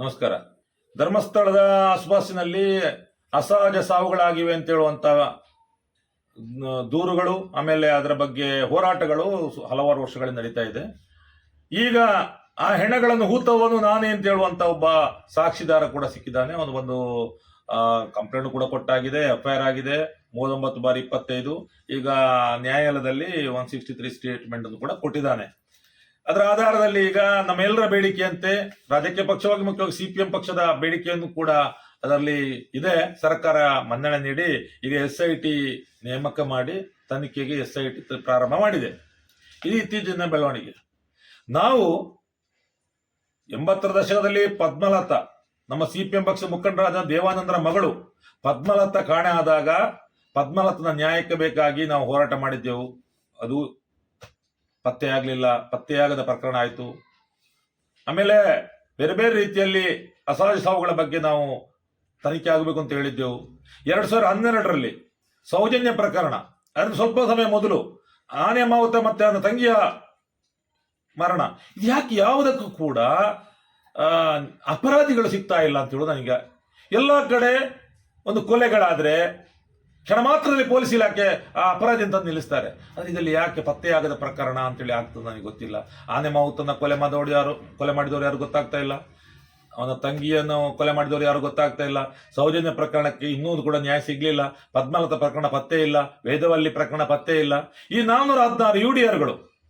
ನಮಸ್ಕಾರ. ಧರ್ಮಸ್ಥಳದ ಆಸುಪಾಸಿನಲ್ಲಿ ಅಸಹಜ ಸಾವುಗಳಾಗಿವೆ ಅಂತ ಹೇಳುವಂತ ದೂರುಗಳು, ಆಮೇಲೆ ಅದರ ಬಗ್ಗೆ ಹೋರಾಟಗಳು ಹಲವಾರು ವರ್ಷಗಳಿಂದ ನಡೀತಾ ಇದೆ. ಈಗ ಆ ಹೆಣಗಳನ್ನು ಹೂತವನು ನಾನೇ ಅಂತ ಹೇಳುವಂತ ಒಬ್ಬ ಸಾಕ್ಷಿದಾರ ಕೂಡ ಸಿಕ್ಕಿದ್ದಾನೆ. ಅವನು ಒಂದು ಕಂಪ್ಲೇಂಟ್ ಕೂಡ ಕೊಟ್ಟಾಗಿದೆ, ಎಫ್ಐಆರ್ ಆಗಿದೆ, ಮೂವತ್ತೊಂಬತ್ತು ಬಾರಿ ಇಪ್ಪತ್ತೈದು. ಈಗ ನ್ಯಾಯಾಲಯದಲ್ಲಿ ಒನ್ ಸಿಕ್ಸ್ಟಿ ತ್ರೀ ಸ್ಟೇಟ್ಮೆಂಟ್ ಕೂಡ ಕೊಟ್ಟಿದ್ದಾನೆ. ಅದರ ಆಧಾರದಲ್ಲಿ ಈಗ ನಮ್ಮೆಲ್ಲರ ಬೇಡಿಕೆಯಂತೆ ರಾಜಕೀಯ ಪಕ್ಷವಾಗಿ ಮುಖ್ಯವಾಗಿ ಸಿಪಿಎಂ ಪಕ್ಷದ ಬೇಡಿಕೆಯನ್ನು ಕೂಡ ಅದರಲ್ಲಿ ಇದೆ. ಸರ್ಕಾರ ಮನ್ನಣೆ ನೀಡಿ, ಈಗ ಎಸ್ ಐ ಟಿ ನೇಮಕ ಮಾಡಿ, ತನಿಖೆಗೆ ಎಸ್ ಐ ಟಿ ಪ್ರಾರಂಭ ಮಾಡಿದೆ. ಇದು ಇತ್ತೀಚಿನ ಬೆಳವಣಿಗೆ. ನಾವು ಎಂಬತ್ತರ ದಶಕದಲ್ಲಿ ಪದ್ಮಲತಾ, ನಮ್ಮ ಸಿಪಿಎಂ ಪಕ್ಷ ಮುಖಂಡರಾದ ದೇವಾನಂದರ ಮಗಳು ಪದ್ಮಲತಾ ಕಾಣೆ ಆದಾಗ ಪದ್ಮಲತನ ನ್ಯಾಯಕ್ಕೆ ಬೇಕಾಗಿ ನಾವು ಹೋರಾಟ ಮಾಡಿದ್ದೆವು. ಅದು ಪತ್ತೆಯಾಗಲಿಲ್ಲ ಪತ್ತೆಯಾಗದ ಪ್ರಕರಣ ಆಯಿತು. ಆಮೇಲೆ ಬೇರೆ ಬೇರೆ ರೀತಿಯಲ್ಲಿ ಅಸಹಜ ಸಾವುಗಳ ಬಗ್ಗೆ ನಾವು ತನಿಖೆ ಆಗಬೇಕು ಅಂತ ಹೇಳಿದ್ದೆವು. ಎರಡು ಸಾವಿರದ ಹನ್ನೆರಡರಲ್ಲಿ ಸೌಜನ್ಯ ಪ್ರಕರಣ. ಅದನ್ನು ಸ್ವಲ್ಪ ಸಮಯ ಮೊದಲು. ಆನೆ, ಮಾವುತ ಮತ್ತೆ ಅವನ ತಂಗಿಯ ಮರಣ. ಯಾಕೆ ಯಾವುದಕ್ಕೂ ಕೂಡ ಅಪರಾಧಿಗಳು ಸಿಗ್ತಾ ಇಲ್ಲ ಅಂತ ಹೇಳೋದು ನನಗೆ. ಎಲ್ಲ ಕಡೆ ಒಂದು ಕೊಲೆಗಳಾದ್ರೆ ಕ್ಷಣ ಮಾತ್ರದಲ್ಲಿ ಪೊಲೀಸ್ ಇಲಾಖೆ ಅಪರಾಧಿ ಅಂತ ನಿಲ್ಲಿಸ್ತಾರೆ. ಆದರೆ ಇದರಲ್ಲಿ ಯಾಕೆ ಪತ್ತೆಯಾಗದ ಪ್ರಕರಣ ಅಂತೇಳಿ ಆಗ್ತದೆ ನನಗೆ ಗೊತ್ತಿಲ್ಲ. ಆನೆ ಮಾವುತನ ಕೊಲೆ ಮಾಡಿದವರು ಯಾರು, ಕೊಲೆ ಮಾಡಿದವರು ಯಾರು ಗೊತ್ತಾಗ್ತಾ ಇಲ್ಲ. ಅವನ ತಂಗಿಯನ್ನು ಕೊಲೆ ಮಾಡಿದವರು ಯಾರು ಗೊತ್ತಾಗ್ತಾ ಇಲ್ಲ. ಸೌಜನ್ಯ ಪ್ರಕರಣಕ್ಕೆ ಇನ್ನೂ ಕೂಡ ನ್ಯಾಯ ಸಿಗಲಿಲ್ಲ. ಪದ್ಮಲತ ಪ್ರಕರಣ ಪತ್ತೆ ಇಲ್ಲ. ವೇದವಲ್ಲಿ ಪ್ರಕರಣ ಪತ್ತೆ ಇಲ್ಲ. ಈ ನಾನ್ನೂರ ಹದಿನಾರು ಯು ಡಿ ಆರ್ಗಳು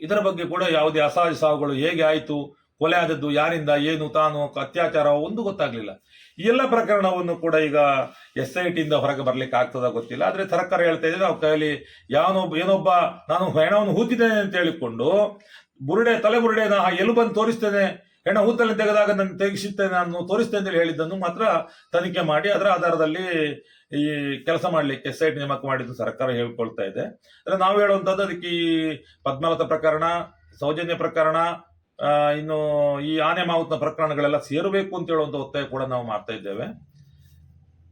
ಇದರ ಬಗ್ಗೆ ಕೂಡ ಯಾವುದೇ ಅಸಹಜ ಸಾವುಗಳು ಹೇಗೆ ಆಯಿತು? ಕೊಲೆ ಆದದ್ದು ಯಾರಿಂದ, ಏನು, ತಾನು ಅತ್ಯಾಚಾರ ಒಂದು ಗೊತ್ತಾಗ್ಲಿಲ್ಲ. ಈ ಎಲ್ಲ ಪ್ರಕರಣವನ್ನು ಕೂಡ ಈಗ ಎಸ್ ಐ ಟಿಯಿಂದ ಹೊರಗೆ ಬರ್ಲಿಕ್ಕೆ ಆಗ್ತದ ಗೊತ್ತಿಲ್ಲ. ಆದರೆ ಸರ್ಕಾರ ಹೇಳ್ತಾ ಇದೆ ಅವ್ರ ಕೈಯಲ್ಲಿ ಯಾವನೊಬ್ಬ ಏನೊಬ್ಬ ನಾನು ಹೆಣವನ್ನು ಹೂತಿದ್ದೇನೆ ಅಂತ ಹೇಳಿಕೊಂಡು, ಬುರುಡೆ, ತಲೆ ಬುರುಡೆ, ನಾ ಬಂದು ತೋರಿಸ್ತೇನೆ, ಹೆಣ ಹೂತಲ್ಲಿ ತೆಗೆದಾಗ ನಾನು ತೆಗೆಸುತ್ತೇನೆ ನಾನು ತೋರಿಸ್ತೇನೆ ಅಂತ ಹೇಳಿದ್ದನ್ನು ಮಾತ್ರ ತನಿಖೆ ಮಾಡಿ, ಅದರ ಆಧಾರದಲ್ಲಿ ಈ ಕೆಲಸ ಮಾಡಲಿಕ್ಕೆ ಎಸ್ ಐ ಟಿ ನೇಮಕ ಮಾಡಿದ್ದು ಸರ್ಕಾರ ಹೇಳ್ಕೊಳ್ತಾ ಇದೆ. ಅಂದರೆ ನಾವು ಹೇಳುವಂತದ್ದು ಅದಕ್ಕೆ ಈ ಪದ್ಮಲತ ಪ್ರಕರಣ, ಸೌಜನ್ಯ ಪ್ರಕರಣ ಇನ್ನು ಈ ಆನೆ ಮಾವುತನ ಪ್ರಕರಣಗಳೆಲ್ಲ ಸೇರಬೇಕು ಅಂತ ಹೇಳುವಂತ ಒತ್ತಾಯ ಕೂಡ ನಾವು ಮಾಡ್ತಾ ಇದ್ದೇವೆ.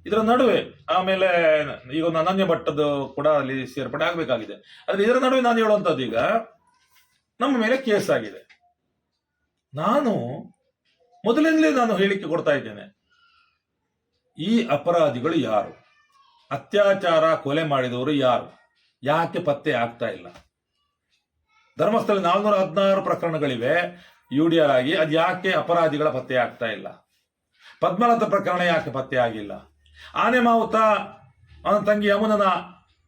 ಇದರ ನಡುವೆ ಆಮೇಲೆ ಈಗ ಒಂದು ಅನನ್ಯ ಭಟ್ಟದ್ದು ಕೂಡ ಅಲ್ಲಿ ಸೇರ್ಪಡೆ ಆಗಬೇಕಾಗಿದೆ. ಆದ್ರೆ ಇದರ ನಡುವೆ ನಾನು ಹೇಳುವಂತದ್ದು ಈಗ, ನಮ್ಮ ಮೇಲೆ ಕೇಸ್ ಆಗಿದೆ. ನಾನು ಮೊದಲಿಂದಲೇ ನಾನು ಹೇಳಿಕೆ ಕೊಡ್ತಾ ಇದ್ದೇನೆ. ಈ ಅಪರಾಧಿಗಳು ಯಾರು? ಅತ್ಯಾಚಾರ, ಕೊಲೆ ಮಾಡಿದವರು ಯಾರು? ಯಾಕೆ ಪತ್ತೆ ಆಗ್ತಾ ಇಲ್ಲ? ಧರ್ಮಸ್ಥಳ ನಾಲ್ನೂರ ಹದಿನಾರು ಪ್ರಕರಣಗಳಿವೆ. ಯು ಡಿ ಆರ್ ಆಗಿ ಅದು ಯಾಕೆ ಅಪರಾಧಿಗಳ ಪತ್ತೆ ಆಗ್ತಾ ಇಲ್ಲ? ಪದ್ಮಲತ ಪ್ರಕರಣ ಯಾಕೆ ಪತ್ತೆ ಆಗಿಲ್ಲ? ಆನೆ ಮಾವುತ, ಅವನ ತಂಗಿ ಯಮುನನ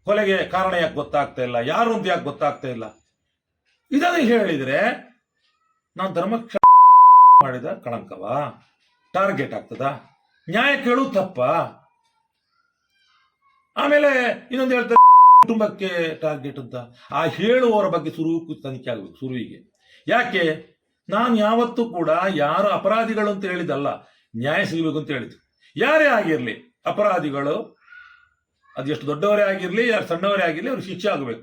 ಕೊಲೆಗೆ ಕಾರಣ ಯಾಕೆ ಗೊತ್ತಾಗ್ತಾ ಇಲ್ಲ? ಯಾರು ಅಂತ ಯಾಕೆ ಗೊತ್ತಾಗ್ತಾ ಇಲ್ಲ? ಇದನ್ನು ಹೇಳಿದ್ರೆ ನಾನು ಧರ್ಮಕ್ಷ ಮಾಡಿದ ಕಳಂಕವಾ? ಟಾರ್ಗೆಟ್ ಆಗ್ತದ? ನ್ಯಾಯ ಕೇಳು ತಪ್ಪ? ಆಮೇಲೆ ಇನ್ನೊಂದು ಹೇಳ್ತಾರೆ ಕುಟುಂಬಕ್ಕೆ ಟಾರ್ಗೆಟ್ ಅಂತ, ಆ ಹೇಳುವವರ ಬಗ್ಗೆ ಸುರು ತನಿಖೆ ಆಗಬೇಕು ಸುರುವಿಗೆ. ಯಾಕೆ? ನಾನು ಯಾವತ್ತೂ ಕೂಡ ಯಾರು ಅಪರಾಧಿಗಳು ಅಂತ ಹೇಳಿದಲ್ಲ, ನ್ಯಾಯ ಸಿಗಬೇಕು ಅಂತ ಹೇಳಿದ್ದು. ಯಾರೇ ಆಗಿರಲಿ, ಅಪರಾಧಿಗಳು ಅದೆಷ್ಟು ದೊಡ್ಡವರೇ ಆಗಿರಲಿ, ಯಾರು ಸಣ್ಣವರೇ ಆಗಿರಲಿ, ಅವ್ರಿಗೆ ಶಿಕ್ಷೆ ಆಗಬೇಕು.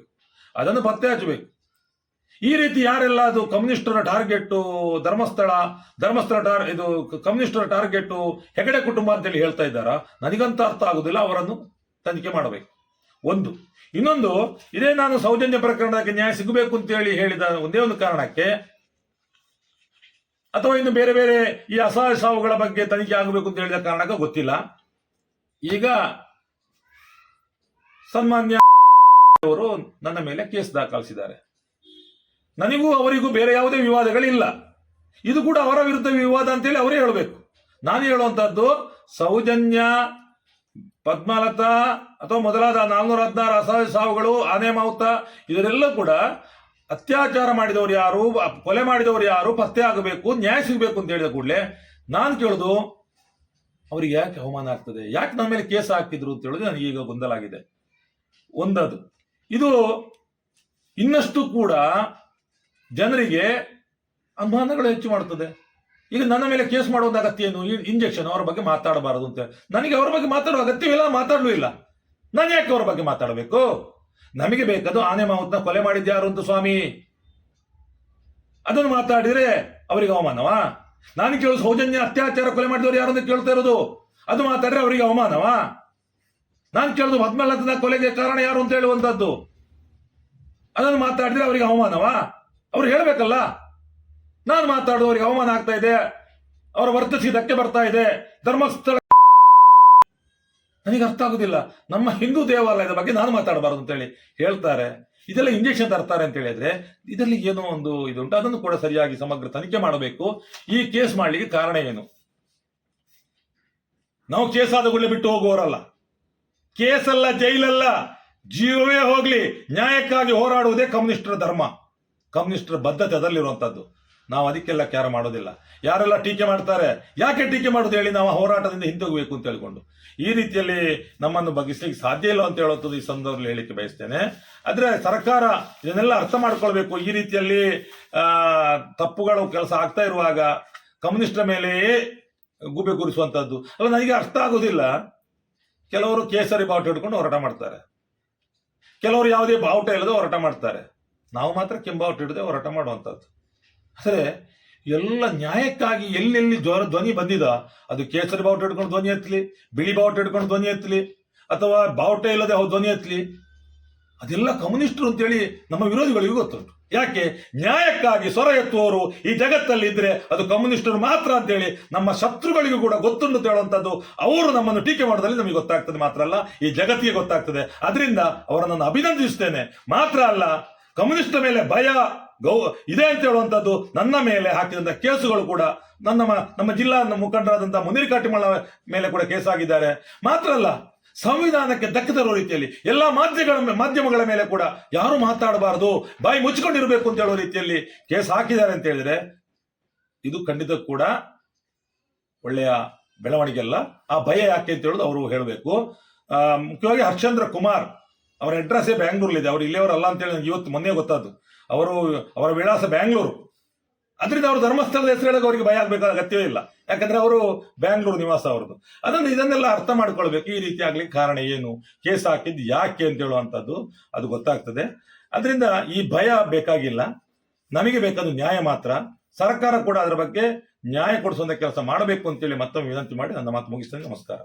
ಅದನ್ನು ಪತ್ತೆ ಹಚ್ಚಬೇಕು. ಈ ರೀತಿ ಯಾರೆಲ್ಲ ಅದು ಕಮ್ಯುನಿಸ್ಟರ ಟಾರ್ಗೆಟ್ ಧರ್ಮಸ್ಥಳ ಧರ್ಮಸ್ಥಳ ಟಾರ್ ಇದು ಕಮ್ಯುನಿಸ್ಟರ ಟಾರ್ಗೆಟ್ ಹೆಗಡೆ ಕುಟುಂಬ ಅಂತೇಳಿ ಹೇಳ್ತಾ ಇದ್ದಾರಾ? ನನಗಂತ ಅರ್ಥ ಆಗುದಿಲ್ಲ, ಅವರನ್ನು ತನಿಖೆ ಮಾಡಬೇಕು. ಒಂದು. ಇನ್ನೊಂದು, ಇದೇ ನಾನು ಸೌಜನ್ಯ ಪ್ರಕರಣಕ್ಕೆ ನ್ಯಾಯ ಸಿಗಬೇಕು ಅಂತೇಳಿ ಹೇಳಿದ ಒಂದೇ ಒಂದು ಕಾರಣಕ್ಕೆ, ಅಥವಾ ಇನ್ನು ಬೇರೆ ಬೇರೆ ಈ ಅಸಹಾಯ ಸಾವುಗಳ ಬಗ್ಗೆ ತನಿಖೆ ಆಗಬೇಕು ಅಂತ ಹೇಳಿದ ಕಾರಣಕ್ಕೆ ಗೊತ್ತಿಲ್ಲ. ಈಗ ಸನ್ಮಾನ್ಯ ಅವರು ನನ್ನ ಮೇಲೆ ಕೇಸ್ ದಾಖಲಿಸಿದ್ದಾರೆ. ನನಗೂ ಅವರಿಗೂ ಬೇರೆ ಯಾವುದೇ ವಿವಾದಗಳಿಲ್ಲ. ಇದು ಕೂಡ ಅವರ ವಿರುದ್ಧ ವಿವಾದ ಅಂತೇಳಿ ಅವರೇ ಹೇಳಬೇಕು. ನಾನು ಹೇಳುವಂತಹದ್ದು, ಸೌಜನ್ಯ ಪದ್ಮಲತಾ ಅಥವಾ ಮೊದಲಾದ ನಾಲ್ನೂರ ಹದಿನಾರು ಅಸಹಜ ಸಾವುಗಳು, ಆನೆ ಮಾವುತ ಇದರೆಲ್ಲ ಕೂಡ ಅತ್ಯಾಚಾರ ಮಾಡಿದವರು ಯಾರು, ಕೊಲೆ ಮಾಡಿದವರು ಯಾರು, ಪತ್ತೆ ಆಗಬೇಕು, ನ್ಯಾಯ ಸಿಗಬೇಕು ಅಂತ ಹೇಳಿದ ಕೂಡಲೇ ನಾನು ಕೇಳಿದು, ಅವರಿಗೆ ಯಾಕೆ ಅವಮಾನ ಆಗ್ತದೆ? ಯಾಕೆ ನನ್ನ ಮೇಲೆ ಕೇಸ್ ಹಾಕಿದ್ರು ಅಂತ ಹೇಳುದು ನನಗೆ ಈಗ ಗೊಂದಲ ಆಗಿದೆ ಒಂದದು. ಇದು ಇನ್ನಷ್ಟು ಕೂಡ ಜನರಿಗೆ ಅನುಮಾನಗಳು ಹೆಚ್ಚು ಮಾಡುತ್ತದೆ. ಈಗ ನನ್ನ ಮೇಲೆ ಕೇಸ್ ಮಾಡುವಂತ ಅಗತ್ಯ ಏನು ಇಂಜೆಕ್ಷನ್ ಅವರ ಬಗ್ಗೆ ಮಾತಾಡಬಾರದು ಅಂತ. ನನಗೆ ಅವರ ಬಗ್ಗೆ ಮಾತಾಡುವ ಅಗತ್ಯವಿಲ್ಲ, ಮಾತಾಡಲೂ ಇಲ್ಲ. ನಾನು ಯಾಕೆ ಅವರ ಬಗ್ಗೆ ಮಾತಾಡಬೇಕು? ನಮಗೆ ಬೇಕದು ಆನೆ ಮಾವುತನ ಕೊಲೆ ಮಾಡಿದ್ಯಾರು ಅಂತ ಸ್ವಾಮಿ? ಅದನ್ನು ಮಾತಾಡಿದ್ರೆ ಅವರಿಗೆ ಅವಮಾನವಾ? ನಾನು ಕೇಳೋದು ಸೌಜನ್ಯ, ಅತ್ಯಾಚಾರ, ಕೊಲೆ ಮಾಡಿದವರು ಯಾರು ಅಂತ ಕೇಳ್ತಾ ಇರೋದು? ಅದು ಮಾತಾಡಿದ್ರೆ ಅವರಿಗೆ ಅವಮಾನವಾ? ನಾನು ಕೇಳೋದು ಪದ್ಮಲತನ ಕೊಲೆಗೆ ಕಾರಣ ಯಾರು ಅಂತ ಹೇಳುವಂತದ್ದು? ಅದನ್ನು ಮಾತಾಡಿದ್ರೆ ಅವರಿಗೆ ಅವಮಾನವಾ? ಅವ್ರು ಹೇಳ್ಬೇಕಲ್ಲ. ನಾನು ಮಾತಾಡೋರಿಗೆ ಅವಮಾನ ಆಗ್ತಾ ಇದೆ. ಅವರ ವರ್ತಿಸಿ ಧಕ್ಕೆ ಬರ್ತಾ ಇದೆ. ಧರ್ಮಸ್ಥಳ ನನಗೆ ಅರ್ಥ ಆಗುದಿಲ್ಲ. ನಮ್ಮ ಹಿಂದೂ ದೇವಾಲಯದ ಬಗ್ಗೆ ನಾನು ಮಾತಾಡಬಾರದು ಅಂತೇಳಿ ಹೇಳ್ತಾರೆ. ಇದೆಲ್ಲ ಇಂಜೆಕ್ಷನ್ ತರ್ತಾರೆ ಅಂತ ಹೇಳಿದ್ರೆ ಇದರಲ್ಲಿ ಏನೋ ಒಂದು ಇದುಂಟು. ಅದನ್ನು ಕೂಡ ಸರಿಯಾಗಿ ಸಮಗ್ರ ತನಿಖೆ ಮಾಡಬೇಕು. ಈ ಕೇಸ್ ಮಾಡಲಿಕ್ಕೆ ಕಾರಣ ಏನು? ನಾವು ಕೇಸ್ ಆದ ಕೂಡಲೇ ಬಿಟ್ಟು ಹೋಗುವವರಲ್ಲ. ಕೇಸಲ್ಲ, ಜೈಲಲ್ಲ. ಜೀವವೇ ಹೋಗ್ಲಿ. ನ್ಯಾಯಕ್ಕಾಗಿ ಹೋರಾಡುವುದೇ ಕಮ್ಯುನಿಸ್ಟರ ಧರ್ಮ. ಕಮ್ಯುನಿಸ್ಟರ ಬದ್ಧತೆ ಅದರಲ್ಲಿರುವಂತದ್ದು ನಾವು ಅದಕ್ಕೆಲ್ಲ ಕ್ಯಾರ ಮಾಡೋದಿಲ್ಲ. ಯಾರೆಲ್ಲ ಟೀಕೆ ಮಾಡ್ತಾರೆ? ಯಾಕೆ ಟೀಕೆ ಮಾಡೋದು ಹೇಳಿ ನಾವು ಹೋರಾಟದಿಂದ ಹಿಂದೋಗಬೇಕು ಅಂತ ಹೇಳ್ಕೊಂಡು. ಈ ರೀತಿಯಲ್ಲಿ ನಮ್ಮನ್ನು ಬಗ್ಗಿಸ್ಲಿಕ್ಕೆ ಸಾಧ್ಯ ಇಲ್ಲ ಅಂತ ಹೇಳೋದು ಈ ಸಂದರ್ಭದಲ್ಲಿ ಹೇಳಿಕ್ಕೆ ಬಯಸ್ತೇನೆ. ಆದರೆ ಸರ್ಕಾರ ಇದನ್ನೆಲ್ಲ ಅರ್ಥ ಮಾಡ್ಕೊಳ್ಬೇಕು. ಈ ರೀತಿಯಲ್ಲಿ ತಪ್ಪುಗಳು ಕೆಲಸ ಆಗ್ತಾ ಇರುವಾಗ ಕಮ್ಯುನಿಸ್ಟರ ಮೇಲೆಯೇ ಗುಬೆ ಕೂರಿಸುವಂತದ್ದು ಅಲ್ಲ, ನನಗೆ ಅರ್ಥ ಆಗೋದಿಲ್ಲ. ಕೆಲವರು ಕೇಸರಿ ಬಾವುಟ ಹಿಡ್ಕೊಂಡು ಹೋರಾಟ ಮಾಡ್ತಾರೆ. ಕೆಲವರು ಯಾವುದೇ ಬಾವುಟ ಇಲ್ಲದೆ ಹೋರಾಟ ಮಾಡ್ತಾರೆ. ನಾವು ಮಾತ್ರ ಕೆಂಬಾವುಟ ಹಿಡದೆ ಹೋರಾಟ ಮಾಡುವಂಥದ್ದು. ಆದರೆ ಎಲ್ಲ ನ್ಯಾಯಕ್ಕಾಗಿ ಎಲ್ಲೆಲ್ಲಿ ಜ್ವರ ಧ್ವನಿ ಬಂದಿದ, ಅದು ಕೇಸರಿ ಬಾವುಟ ಹಿಡ್ಕೊಂಡು ಧ್ವನಿ ಎತ್ತಲಿ ಬಿಳಿ ಬಾವುಟ ಹಿಡ್ಕೊಂಡು ಧ್ವನಿ ಎತ್ತಲಿ ಅಥವಾ ಬಾವುಟ ಇಲ್ಲದೆ ಅವ್ರು ಧ್ವನಿ ಎತ್ತಲಿ ಅದೆಲ್ಲ ಕಮ್ಯುನಿಸ್ಟರು ಅಂತೇಳಿ ನಮ್ಮ ವಿರೋಧಿಗಳಿಗೂ ಗೊತ್ತುಂಟು. ಯಾಕೆ? ನ್ಯಾಯಕ್ಕಾಗಿ ಸ್ವರ ಎತ್ತುವವರು ಈ ಜಗತ್ತಲ್ಲಿ ಇದ್ರೆ ಅದು ಕಮ್ಯುನಿಸ್ಟರು ಮಾತ್ರ ಅಂತೇಳಿ ನಮ್ಮ ಶತ್ರುಗಳಿಗೂ ಕೂಡ ಗೊತ್ತುಂಟು ಹೇಳುವಂಥದ್ದು ಅವರು ನಮ್ಮನ್ನು ಟೀಕೆ ಮಾಡೋದ್ರಲ್ಲಿ ನಮಗೆ ಗೊತ್ತಾಗ್ತದೆ ಮಾತ್ರ ಅಲ್ಲ, ಈ ಜಗತ್ತಿಗೆ ಗೊತ್ತಾಗ್ತದೆ. ಅದರಿಂದ ಅವರನ್ನು ಅಭಿನಂದಿಸುತ್ತೇನೆ. ಮಾತ್ರ ಅಲ್ಲ ಕಮ್ಯುನಿಸ್ಟ್ ಮೇಲೆ ಭಯ ಗೌ, ಇದೆ ಅಂತ ಹೇಳುವಂಥದ್ದು ನನ್ನ ಮೇಲೆ ಹಾಕಿದಂಥ ಕೇಸುಗಳು ಕೂಡ ನನ್ನ ನಮ್ಮ ಜಿಲ್ಲಾ ಮುಖಂಡರಾದಂಥ ಮುನಿರ್ ಕಾಟಿಮಳ ಮೇಲೆ ಕೂಡ ಕೇಸ್ ಆಗಿದ್ದಾರೆ ಮಾತ್ರ ಅಲ್ಲ, ಸಂವಿಧಾನಕ್ಕೆ ದಕ್ಕದ ರೀತಿಯಲ್ಲಿ ಎಲ್ಲ ಮಾಧ್ಯಮಗಳ ಮಾಧ್ಯಮಗಳ ಮೇಲೆ ಕೂಡ ಯಾರು ಮಾತಾಡಬಾರದು, ಬಾಯಿ ಮುಚ್ಚಿಕೊಂಡಿರಬೇಕು ಅಂತ ಹೇಳೋ ರೀತಿಯಲ್ಲಿ ಕೇಸ್ ಹಾಕಿದ್ದಾರೆ ಅಂತ ಹೇಳಿದ್ರೆ ಇದು ಖಂಡಿತ ಕೂಡ ಒಳ್ಳೆಯ ಬೆಳವಣಿಗೆ ಅಲ್ಲ. ಆ ಭಯ ಯಾಕೆ ಅಂತ ಹೇಳೋದು ಅವರು ಹೇಳಬೇಕು. ಮುಖ್ಯವಾಗಿ ಹರ್ಷೇಂದ್ರ ಕುಮಾರ್, ಅವರ ಅಡ್ರೆಸ್ಸೇ ಬ್ಯಾಂಗ್ಳೂರ್ಲಿದೆ ಅವ್ರು ಇಲ್ಲಿಯವರಲ್ಲ ಅಂತೇಳಿ ನನಗೆ ಇವತ್ತು ಮೊನ್ನೆ ಗೊತ್ತಾದ್ದು. ಅವರು, ಅವರ ವಿಳಾಸ ಬ್ಯಾಂಗ್ಳೂರು. ಅದರಿಂದ ಅವರು ಧರ್ಮಸ್ಥಳದ ಹೆಸರು ಹೇಳೋಕೆ ಅವರಿಗೆ ಭಯ ಆಗಬೇಕಾದ ಅಗತ್ಯವೇ ಇಲ್ಲ. ಯಾಕಂದ್ರೆ ಅವರು ಬ್ಯಾಂಗ್ಳೂರು ನಿವಾಸ ಅವರದು ಅದನ್ನು ಇದನ್ನೆಲ್ಲ ಅರ್ಥ ಮಾಡ್ಕೊಳ್ಬೇಕು. ಈ ರೀತಿ ಆಗ್ಲಿಕ್ಕೆ ಕಾರಣ ಏನು? ಕೇಸ್ ಹಾಕಿದ್ದು ಯಾಕೆ ಅಂತ ಹೇಳುವಂಥದ್ದು ಅದು ಗೊತ್ತಾಗ್ತದೆ. ಅದರಿಂದ ಈ ಭಯ ಬೇಕಾಗಿಲ್ಲ. ನಮಗೆ ಬೇಕಾದ ನ್ಯಾಯ ಮಾತ್ರ. ಸರ್ಕಾರ ಕೂಡ ಅದರ ಬಗ್ಗೆ ನ್ಯಾಯ ಕೊಡಿಸುವಂತ ಕೆಲಸ ಮಾಡಬೇಕು ಅಂತೇಳಿ ಮತ್ತೊಮ್ಮೆ ವಿನಂತಿ ಮಾಡಿ ನನ್ನ ಮಾತು ಮುಗಿಸ್ತೇನೆ. ನಮಸ್ಕಾರ.